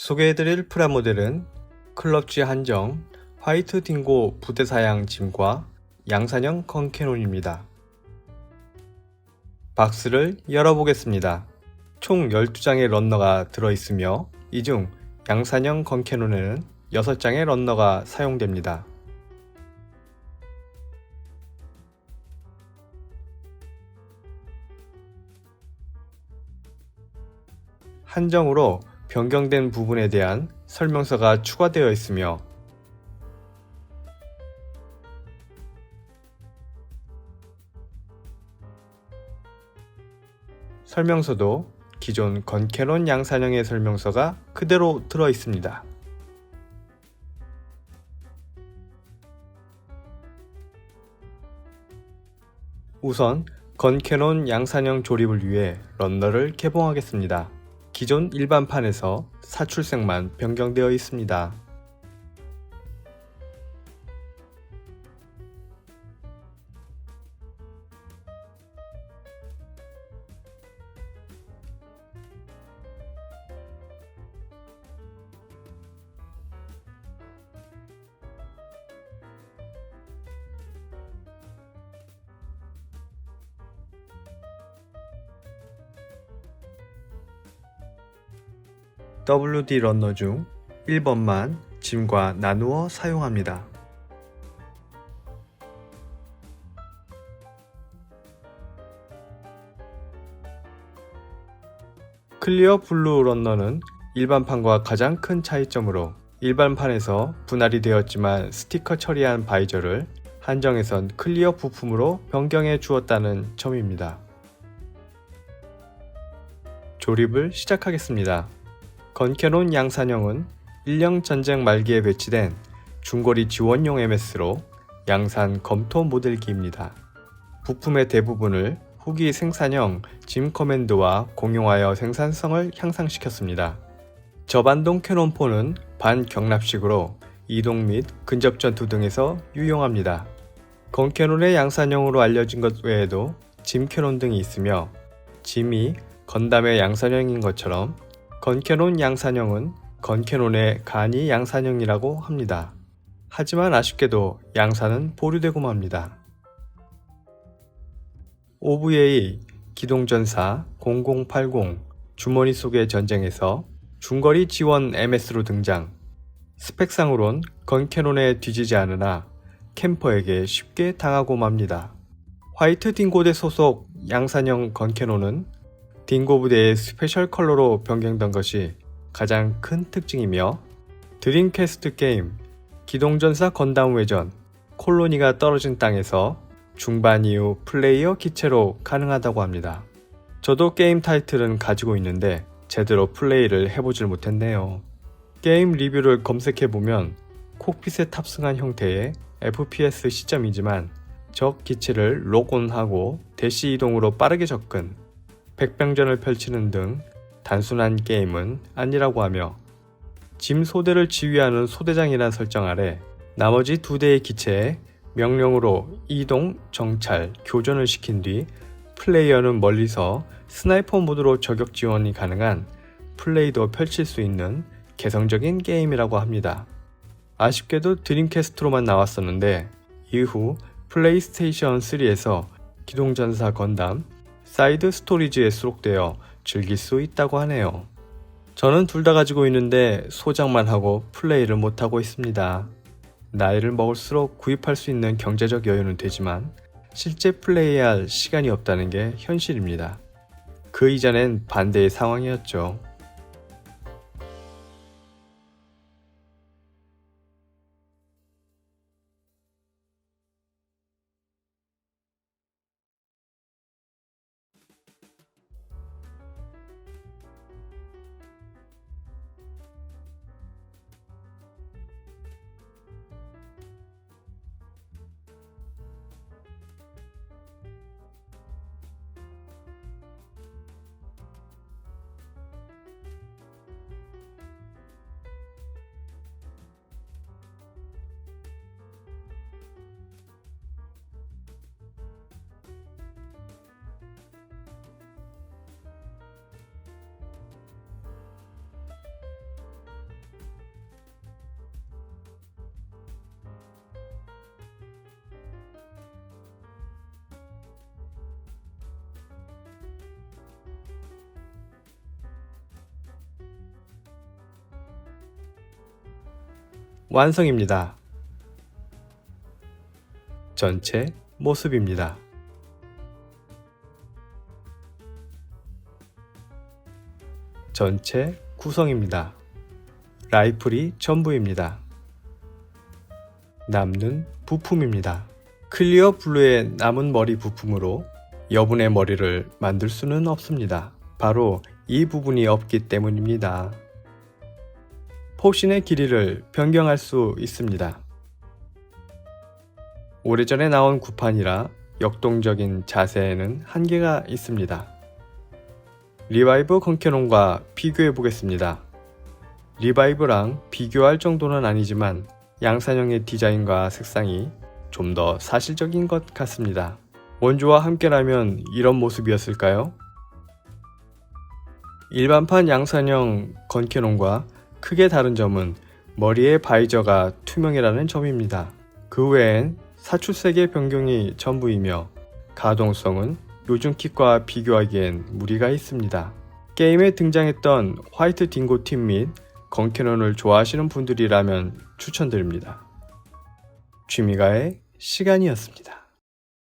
소개해드릴 프라모델은 클럽지 한정 화이트 딩고 부대사양 짐과 양산형 컨캐논입니다. 박스를 열어보겠습니다. 총 12장의 런너가 들어있으며 이 중 양산형 건캐논에는 6장의 런너가 사용됩니다. 한정으로 변경된 부분에 대한 설명서가 추가되어 있으며 설명서도 기존 건캐논 양산형의 설명서가 그대로 들어 있습니다. 우선 건캐논 양산형 조립을 위해 런너를 개봉하겠습니다. 기존 일반판에서 사출색만 변경되어 있습니다. WD 런너 중 1번만 짐과 나누어 사용합니다. 클리어 블루 런너는 일반판과 가장 큰 차이점으로 일반판에서 분할이 되었지만 스티커 처리한 바이저를 한정에선 클리어 부품으로 변경해 주었다는 점입니다. 조립을 시작하겠습니다. 건캐논 양산형은 1령 전쟁 말기에 배치된 중거리 지원용 MS로 양산 검토 모델기입니다. 부품의 대부분을 후기 생산형 짐 커맨드와 공용하여 생산성을 향상시켰습니다. 저반동 캐논포는 반경납식으로 이동 및 근접 전투 등에서 유용합니다. 건캐논의 양산형으로 알려진 것 외에도 짐 캐논 등이 있으며 짐이 건담의 양산형인 것처럼 건캐논 양산형은 건캐논의 간이 양산형이라고 합니다. 하지만 아쉽게도 양산은 보류되고 맙니다. OVA 기동전사 0080 주머니 속의 전쟁에서 중거리 지원 MS로 등장. 스펙상으론 건캐논에 뒤지지 않으나 캠퍼에게 쉽게 당하고 맙니다. 화이트 딩고대 소속 양산형 건캐논은 딩고 부대의 스페셜 컬러로 변경된 것이 가장 큰 특징이며 드림캐스트 게임 기동전사 건담 외전 콜로니가 떨어진 땅에서 중반 이후 플레이어 기체로 가능하다고 합니다. 저도 게임 타이틀은 가지고 있는데 제대로 플레이를 해보질 못했네요. 게임 리뷰를 검색해보면 콕핏에 탑승한 형태의 FPS 시점이지만 적 기체를 로곤하고 대시 이동으로 빠르게 접근, 백병전을 펼치는 등 단순한 게임은 아니라고 하며 짐 소대를 지휘하는 소대장이란 설정 아래 나머지 두 대의 기체에 명령으로 이동, 정찰, 교전을 시킨 뒤 플레이어는 멀리서 스나이퍼 모드로 저격 지원이 가능한 플레이도 펼칠 수 있는 개성적인 게임이라고 합니다. 아쉽게도 드림캐스트로만 나왔었는데 이후 플레이스테이션 3에서 기동전사 건담 사이드 스토리지에 수록되어 즐길 수 있다고 하네요. 저는 둘 다 가지고 있는데 소장만 하고 플레이를 못하고 있습니다. 나이를 먹을수록 구입할 수 있는 경제적 여유는 되지만 실제 플레이할 시간이 없다는 게 현실입니다. 그 이전엔 반대의 상황이었죠. 완성입니다. 전체 모습입니다. 전체 구성입니다. 라이플이 전부입니다. 남는 부품입니다. 클리어 블루의 남은 머리 부품으로 여분의 머리를 만들 수는 없습니다. 바로 이 부분이 없기 때문입니다. 포신의 길이를 변경할 수 있습니다. 오래전에 나온 구판이라 역동적인 자세에는 한계가 있습니다. 리바이브 컨캐논과 비교해 보겠습니다. 리바이브랑 비교할 정도는 아니지만 양산형의 디자인과 색상이 좀 더 사실적인 것 같습니다. 원조와 함께라면 이런 모습이었을까요? 일반판 양산형 건캐논과 크게 다른 점은 머리의 바이저가 투명이라는 점입니다. 그 외엔 사출색의 변경이 전부이며 가동성은 요즘 kit과 비교하기엔 무리가 있습니다. 게임에 등장했던 화이트 딩고 팀 및 건캐논을 좋아하시는 분들이라면 추천드립니다. 취미가의 시간이었습니다.